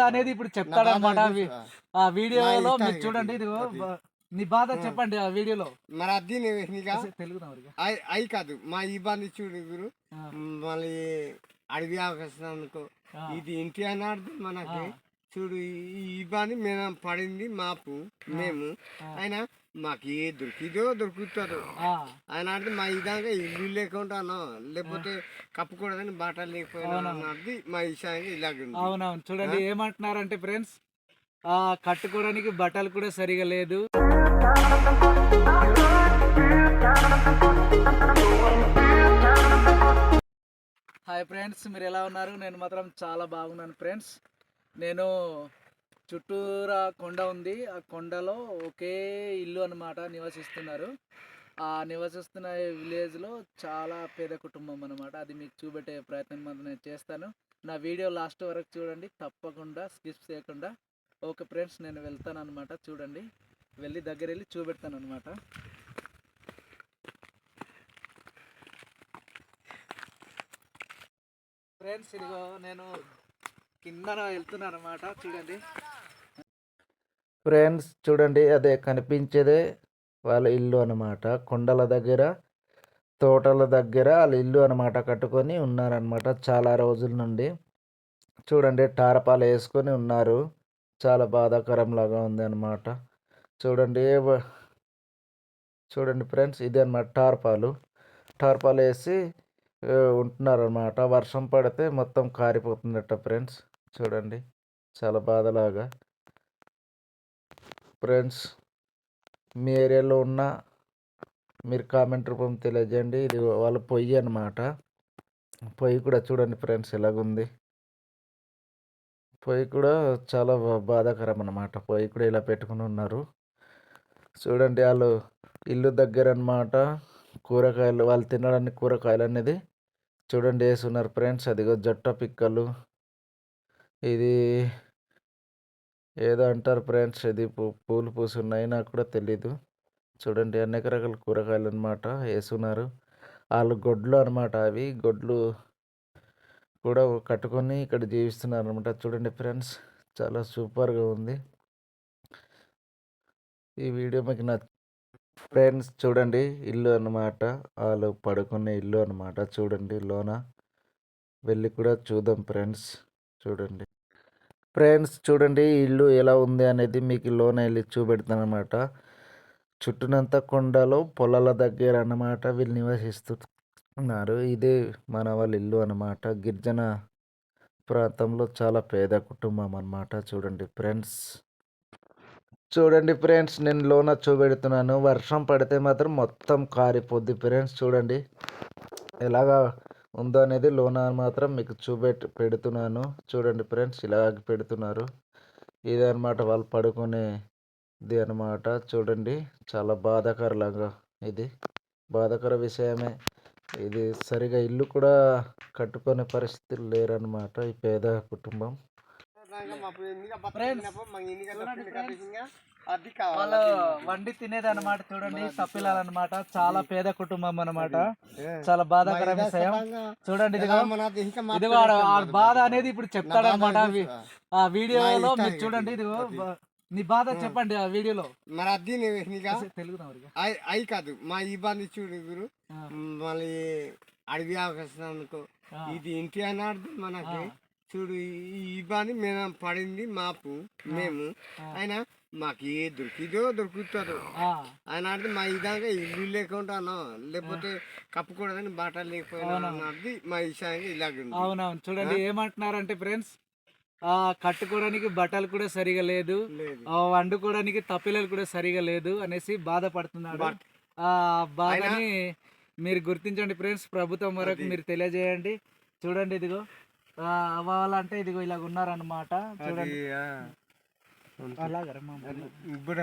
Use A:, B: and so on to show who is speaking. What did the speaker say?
A: అనేది ఇప్పుడు చెప్తాడనమాట ఆ వీడియోలో మీరు చూడండి ఇదిగో బ- నీ బాధ చెప్పండి ఆ వీడియోలో.
B: మరి అది
A: తెలుగు.
B: అయి కాదు. మా ఇబ్బంది చూడు గురు. మళ్ళీ అడవి అవకాశం అనుకో. ఇది ఇంటి అన్నాడు మనకి. చూడు ఈ ఇబ్బంది మేము పడింది మాపు మేము. ఆయన మాకు ఏ దొరికిదో దొరుకుతారు. ఆయన అంటే మా ఇదాగా ఇల్లు లేకుండాను లేకపోతే కప్పుకూడదని బాట లేకపోయినా అన్నది మా విషయానికి ఇలాగుంది.
A: అవునవును. చూడండి ఏమంటున్నారంటే ఫ్రెండ్స్ ఆ కట్టుకోవడానికి బట్టలు కూడా సరిగా లేదు. హాయ్ ఫ్రెండ్స్ మీరు ఎలా ఉన్నారు? నేను మాత్రం చాలా బాగున్నాను ఫ్రెండ్స్. నేను చుట్టూరా కొండ ఉంది. ఆ కొండలో ఒకే ఇల్లు అనమాట నివసిస్తున్నారు. ఆ నివసిస్తున్న విలేజ్లో చాలా పేద కుటుంబం అనమాట అది మీకు చూపెట్టే ప్రయత్నం నేను చేస్తాను. నా వీడియో లాస్ట్ వరకు చూడండి. తప్పకుండా స్కిప్ చేయకుండా. ఓకే ఫ్రెండ్స్ నేను వెళ్తాను అనమాట చూడండి. వెళ్ళి దగ్గర వెళ్ళి చూపెడతాను అనమాట ఫ్రెండ్స్ ఇదిగో నేను కిందన వెళ్తున్నారు అనమాట చూడండి. ఫ్రెండ్స్ చూడండి అదే కనిపించేదే వాళ్ళ ఇల్లు అనమాట కొండల దగ్గర తోటల దగ్గర వాళ్ళ ఇల్లు అనమాట కట్టుకొని ఉన్నారనమాట చాలా రోజుల నుండి. చూడండి టారపాలు వేసుకొని ఉన్నారు. చాలా బాధాకరంలాగా ఉంది అనమాట చూడండి చూడండి ఫ్రెండ్స్ ఇది అనమాట టార్పాలు. టార్పాలు వేసి ఉంటున్నారనమాట వర్షం పడితే మొత్తం కారిపోతుందట ఫ్రెండ్స్. చూడండి. చాలా బాధలాగా. ఫ్రెండ్స్ మీ ఏరియాలో ఉన్న మీరు కామెంట్ రూపం తెలియజేయండి. ఇది వాళ్ళ పొయ్యి అనమాట పొయ్యి కూడా చూడండి ఫ్రెండ్స్ ఎలాగుంది? పొయ్యి కూడా చాలా బాధాకరం అనమాట పొయ్యి కూడా ఇలా పెట్టుకుని ఉన్నారు. చూడండి వాళ్ళు ఇల్లు దగ్గర అన్నమాట. కూరగాయలు వాళ్ళు తినడానికి కూరగాయలు అనేది చూడండి వేసున్నారు ఫ్రెండ్స్. అదిగో జట్ట పిక్కలు. ఇది ఏదో అంటారు ఫ్రెండ్స్ ఇది పూ- పూలు పూసున్నాయి నాకు కూడా తెలీదు. చూడండి అనేక రకాల కూరగాయలు అనమాట వేసున్నారు వాళ్ళు గొడ్లు అనమాట అవి. గొడ్లు కూడా కట్టుకొని ఇక్కడ జీవిస్తున్నారు అనమాట చూడండి ఫ్రెండ్స్ చాలా సూపర్గా ఉంది. ఈ వీడియో మీకు నచ్చ ఫ్రెండ్స్ చూడండి ఇల్లు అన్నమాట. వాళ్ళు పడుకునే ఇల్లు అనమాట చూడండి లోన వెళ్ళి కూడా చూద్దాం ఫ్రెండ్స్. చూడండి. ఫ్రెండ్స్ చూడండి ఇల్లు ఎలా ఉంది అనేది మీకు లోన వెళ్ళి చూపెడతాను అనమాట చుట్టూనంతా కొండలు పొలాల దగ్గర అన్నమాట వీళ్ళు నివసిస్తున్నారు. ఇదే మన వాళ్ళ ఇల్లు అన్నమాట. గిరిజన ప్రాంతంలో చాలా పేద కుటుంబం అన్నమాట చూడండి ఫ్రెండ్స్. చూడండి ఫ్రెండ్స్ నేను లోన చూపెడుతున్నాను. వర్షం పడితే మాత్రం మొత్తం కారిపోద్ది ఫ్రెండ్స్ చూడండి. ఎలాగా ఉందో అనేది లోన మాత్రం మీకు చూపెట్టి పెడుతున్నాను. చూడండి ఫ్రెండ్స్ ఇలాగ పెడుతున్నారు. ఇది అనమాట వాళ్ళు పడుకునే ఇది అనమాట చూడండి చాలా బాధాకరలాగా ఇది. బాధాకర విషయమే. ఇది సరిగా ఇల్లు కూడా కట్టుకునే పరిస్థితులు లేరనమాట ఈ పేద కుటుంబం. వాళ్ళు వండి తినేది అనమాట చూడండి. తప్పిలాలన్నమాట చాలా పేద కుటుంబం అన్నమాట. చాలా బాధాకర విషయం. చూడండి ఆ బాధ అనేది ఇప్పుడు చెప్తాడనమాట ఆ వీడియోలో మీరు చూడండి ఇదిగో బ- నీ బాధ చెప్పండి ఆ వీడియోలో.
B: మరి అది
A: తెలుగు.
B: అయి కాదు. మా ఇబ్బంది చూడు గురు. మళ్ళీ అడవి అవకాశం అనుకో. ఇది ఇంటి అన్నాడు మనకి. చూడు ఈ ఇబ్బంది మేము పడింది మాపు మేము. ఆయన మాకు ఏ దొరికిదో దొరుకుతారు. ఆయన అంటే మా ఇదాగా ఇల్లు లేకుండాను లేకపోతే కప్పుకూడదని బాట లేకపోయినా మా విషయానికి ఇలాగుంది.
A: అవునవును. చూడండి ఏమంటున్నారంటే ఫ్రెండ్స్ ఆ కట్టుకోవడానికి బట్టలు కూడా సరిగా లేదు. వండుకోవడానికి తప్పిలలు కూడా సరిగా లేదు అనేసి బాధపడుతున్నాడు. ఆ బాధని మీరు గుర్తించండి ఫ్రెండ్స్ ప్రభుత్వం వరకు. మీరు తెలియజేయండి. చూడండి ఇదిగో. వాళ్ళంటే ఇదిగో ఇలాగ ఉన్నారన్నమాట.
B: అది
A: చూడండి.
B: ఇప్పుడు